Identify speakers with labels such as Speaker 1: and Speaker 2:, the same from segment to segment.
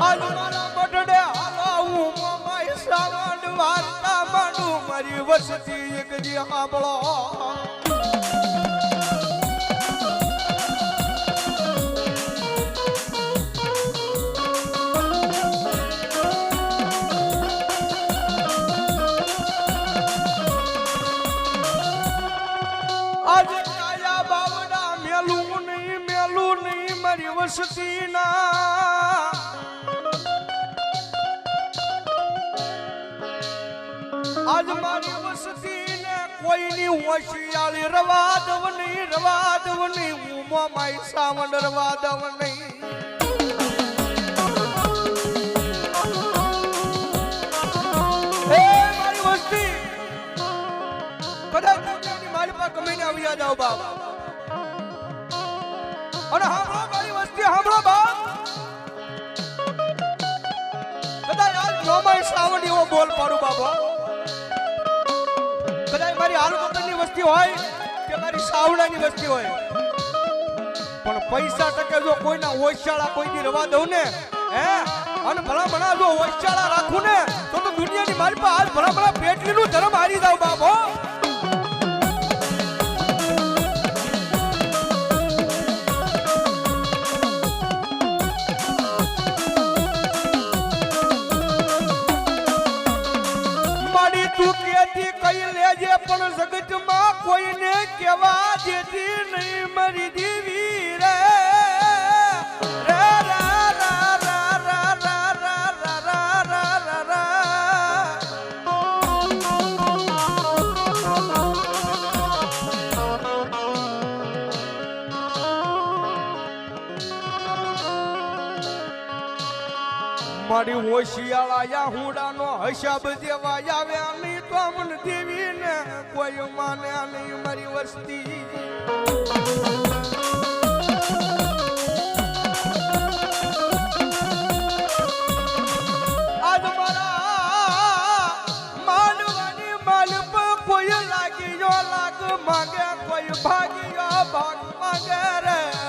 Speaker 1: આજ મારા બટડે આવા હું મોમાઈ સાવંડ માંડું મારી વસતી એક કાયા બાવડા મેલું નહીં મેલું નહીં, મારી વસતી ના આજ મારી વસતી ને કોઈની હોશિયાળી રવા દવ નહીં, રવા દવ નહીં હું મોમાઈ સાવન રવા દવ નહીં. કદાચ મારી પાસે કમીને આવી જાઓ બાપ. અને સાંભળો મારી વસ્તી, સાંભળો બાપ. કદાચ આજ શ્રાવણ એવો બોલ પાડું બાબા વસ્તી હોય કે મારી સાવડાની વસ્તી હોય. પણ પૈસા ટકે જો કોઈના હોશિયાળા કોઈની રવા દઉં ને, હે? અને ભલા ભલા જો હોશિયાળા રાખું ને, તો તો દુનિયાની મારી પાસે હાલ ભલા ભલા પેટલીનું ધર્મ હારી જાવ મારી મારી હોશિયાળા હુડાનો હિસાબ દેવા આવ્યા નહીં તો મન દેવી ને કોઈ માને નહીં મારી વસ્તી. આજ મારા માનવાની માલ પર કોઈ લાગીયો લાગ માગે, કોઈ ભાગીયો ભાગ માંગે રે.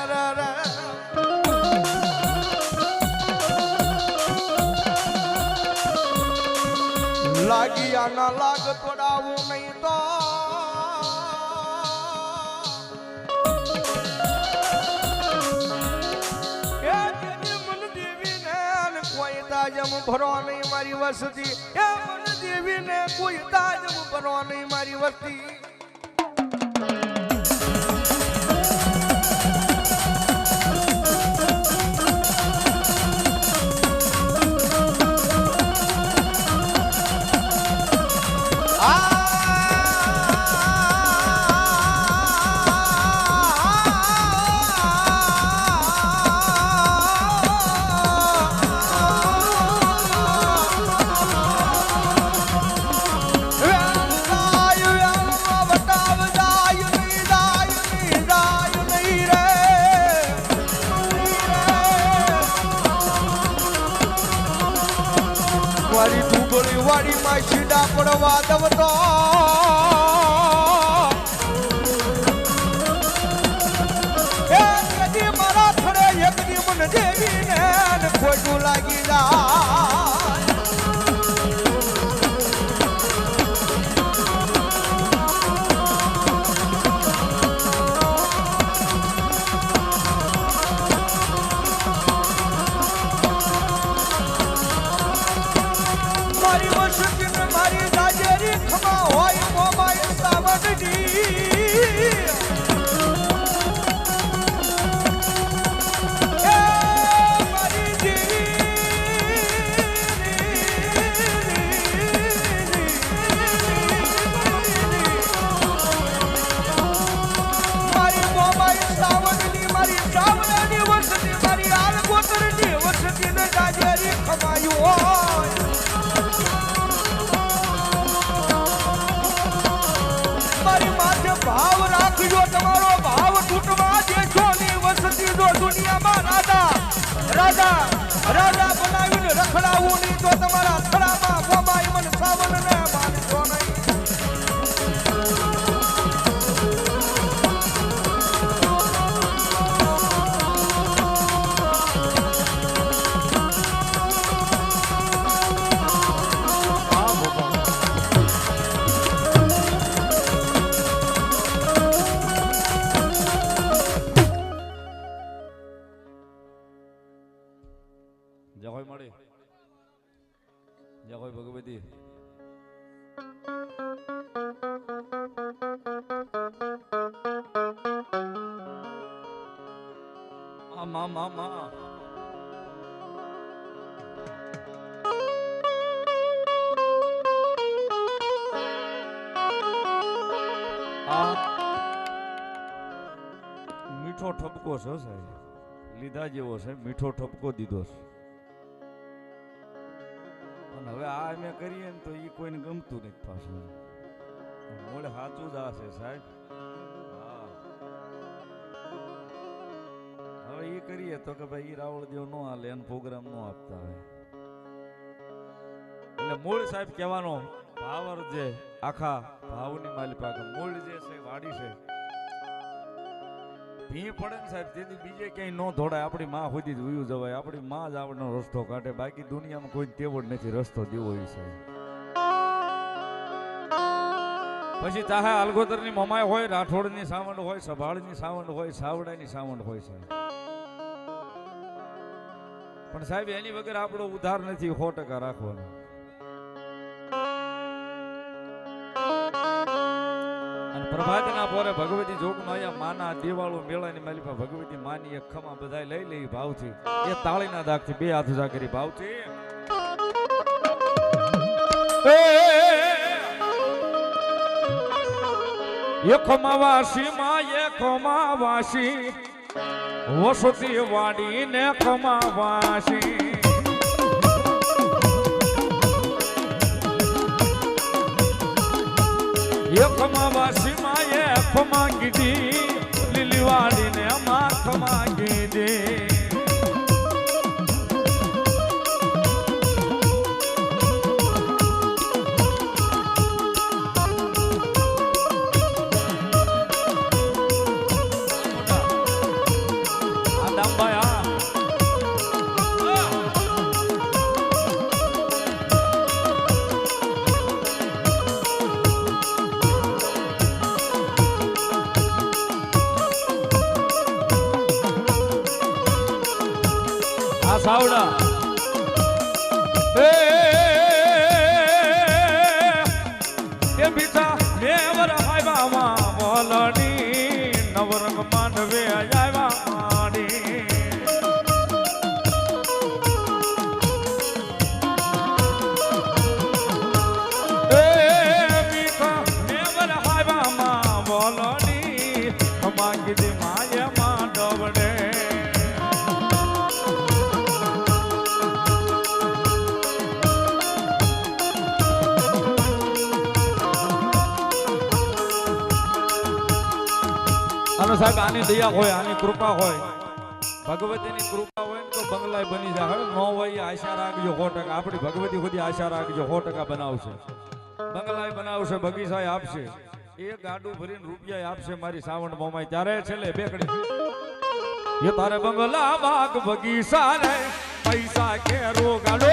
Speaker 1: ભરો નહીં મારી વસ્તી. એ મન દેવીને કોઈ તાજમ ભરો નહીં મારી વસ્તી. વાડીમાં છીડા પડવા દવતો. મારા થડે યજ્ઞ મન દેવીને ખોટું લાગી જા રાજા રાજા બનાવીને રખડાવું નહીં તો તમારા થડામાં ગોમાઈ મને સાવન ને
Speaker 2: હોય મળી. જય હોય ભગવતી. મા મા મીઠો ઠપકો છે સાહેબ. લીધા જેવો છે, મીઠો ઠપકો દીધો છે. હવે આ અમે કરીએ ને તો એ કોઈને ગમતું નથી પાછું. મૂળ સાચું જ આ સાહેબ. હવે એ કરીએ તો કે ભાઈ ઈ રાવળ દેવ નો હાલે એને પ્રોગ્રામ નો આપતા હોય. એટલે મૂળ સાહેબ કહેવાનો ભાવર જે આખા ભાવની માલિકા મૂળ જે છે વાડી છે. ભી પડે ને સાહેબ તેથી બીજે ક્યાંય ન ધોડાય આપણી માં સુધી જ ઉયું જવાય. આપણી માં જ આપણનો રસ્તો કાઢે. બાકી દુનિયામાં કોઈ તેવડ નથી રસ્તો દેવો એ છે પછી ચાહે અલગોદરની મમાય હોય, રાઠોડની સાવંડ હોય, સભાળની સાવંડ હોય, સાવડાની સાવંડ હોય સાહેબ. પણ સાહેબ, એની વગર આપણો ઉધાર નથી, સો ટકા રાખવાનો. પ્રભાતના પોરે ભગવતી જોગમાયા માના દિવાળો મેળાની માલિકા ભગવતી માની એક ખમા બધા લઈ લે ભાવથી. એ તાળીના દાગથી બે હાથ ઉજા કરી ભાવથી. એખમા વાસી માં એખમા વાસી વસતી વાડી ને ખમા વાસી વાસીમાં એકમાં કીધી લીલી વાડીને દયા હોય, આની કૃપા હોય. ભગવતીની કૃપા હોય ને તો બંગલાય બની જાય. નો હોય આશા રાખજો સો ટકા. આપણી ભગવતી સુધી આશા રાખજો સો ટકા બનાવશે. બંગલાય બનાવશે બગીચાય આપશે. એ ગાડું ભરીને રૂપિયા આપશે મારી સાવણ મોમાય ત્યારે છેલ્લે બેકડી. એ તારે બંગલા બાગ બગીચા રે પૈસા કેરો ગાડો.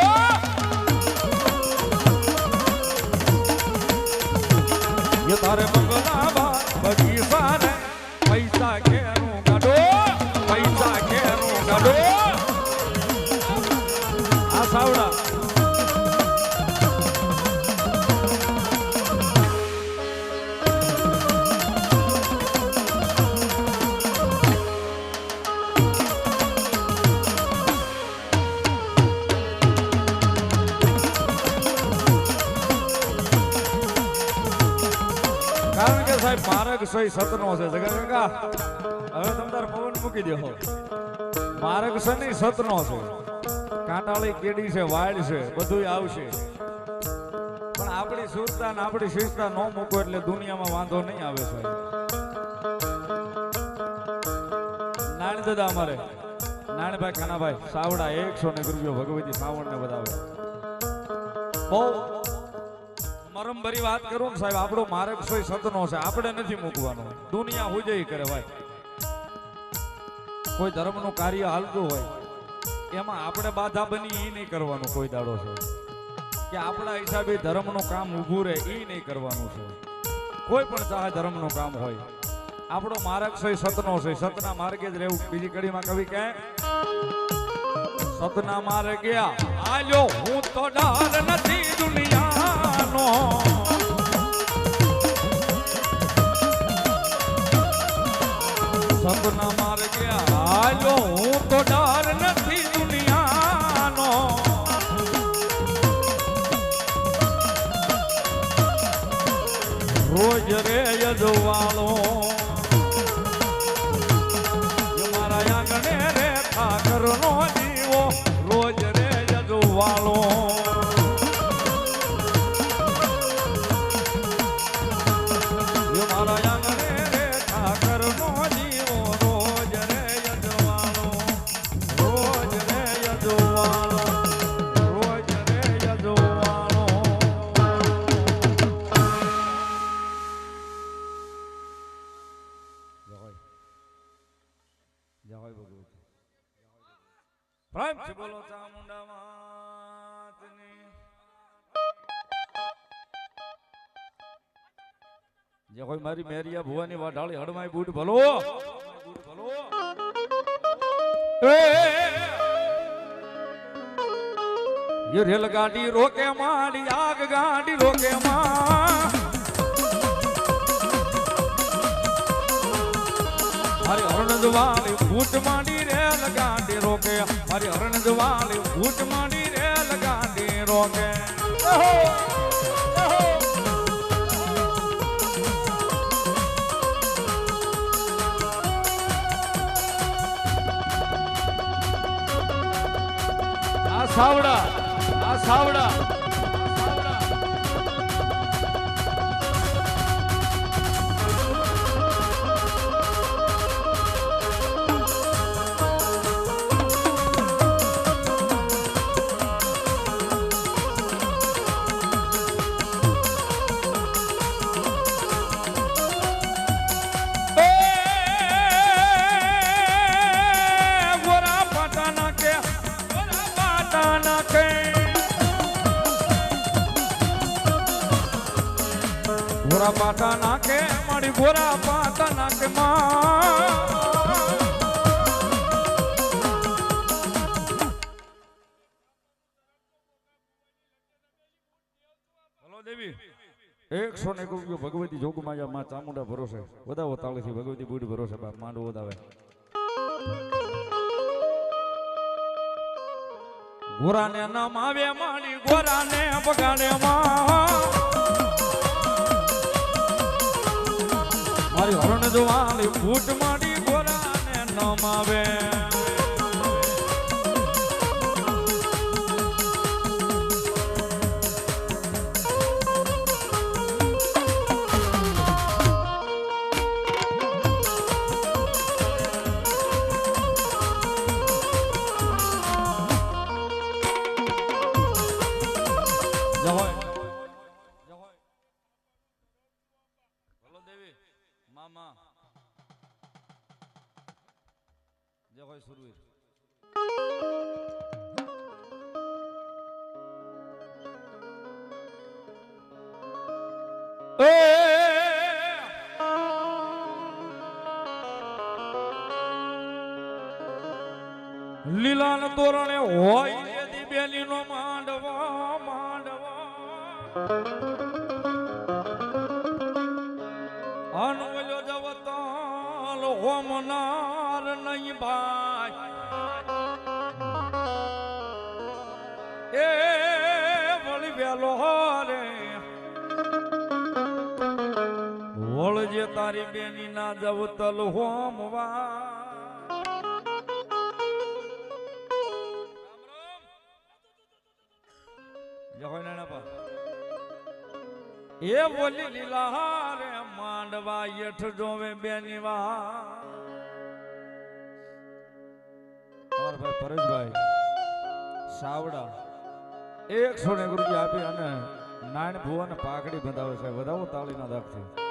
Speaker 2: એ તારે બંગલા બાગ બગીચા સાવડા. માર્ગ સહી સતનો છે. જગા હવે તમ તાર પવન મૂકી દેહો માર્ગ છે સતનો છે. કાંટાળી કેડી છે વાડ છે બધું આવશે. પણ આપણી સુરતા ને આપણી શિસ્તા ન મૂકો એટલે દુનિયામાં વાંધો નહીં આવે છે. નાણ દાદા અમારે. નાણભાઈ ખાનાભાઈ, સાવડા એકસો ને ગુરુજીઓ ભગવતી સાવણ ને બતાવે બહુ મરમ ભરી વાત કરું ને સાહેબ, આપણો માર્ગ સોય સતનો છે, આપણે નથી મૂકવાનો. દુનિયા હુજઈ કરે ભાઈ. કોઈ ધર્મનું કાર્ય હાલતું હોય, એમાં આપણે બાધા બની એ નહીં કરવાનું કોઈ દાડો છે. કે આપણા હિસાબે ધર્મનું કામ ઊભું રહે એ નહીં કરવાનું છે. કોઈ પણ ચાહે ધર્મનું કામ હોય. આપણો માર્ગ સોય સતનો છે, સતના માર્ગે જ રહેવું. બીજી કડીમાં કવિ કહે, સતના માર્ગે આલ્યો હું તો ડર નથી દુનિયાનો. all alone. જે કોઈ મારી મેરિયા ભુવાની વાઢાળી હડમાય બૂટ ભલો. ભલો રેલ ગાડી રોકે માડી, આગ ગાડી રોકે મારી હરણ જવાળી ભૂટ માડી રેલ ગાડી રોકે. મારી હરણ જવાળી ભૂટ માડી રેલ ગાડી રોકે. આ સાવડા આ એકસો ને એક રૂપિયો ભગવતી જોગમાયા માં ચામુંડા ભરોસે. વધાવો તાળીથી ભગવતી બુડ ભરોસે, બાપ માંડવો વધાવે. ગોરાને નામ આવે માણી ગોરાને બગાડે માં. મારી હરણ જવાલી ફૂટ મારી ગોરાને નામ આવે જય હોય. જય દેવી જય હોય સુરવીર લીલાન તોરણે હોય હોમનાર નહીં ભાઈ. એ વળી વેલો રે વળજે તારી બેની ના જવતલ હોમવા. એ બોલી લીલા રે માંડવા યઠ જોવે બેની વા. તમારા ભાઈ પરેશભાઈ, સાવડા, એકસો ને રૂપિયા આપી અને નાયણ ભુવન પાઘડી બંધાવે છે. વધાવો તાળીના દાખથી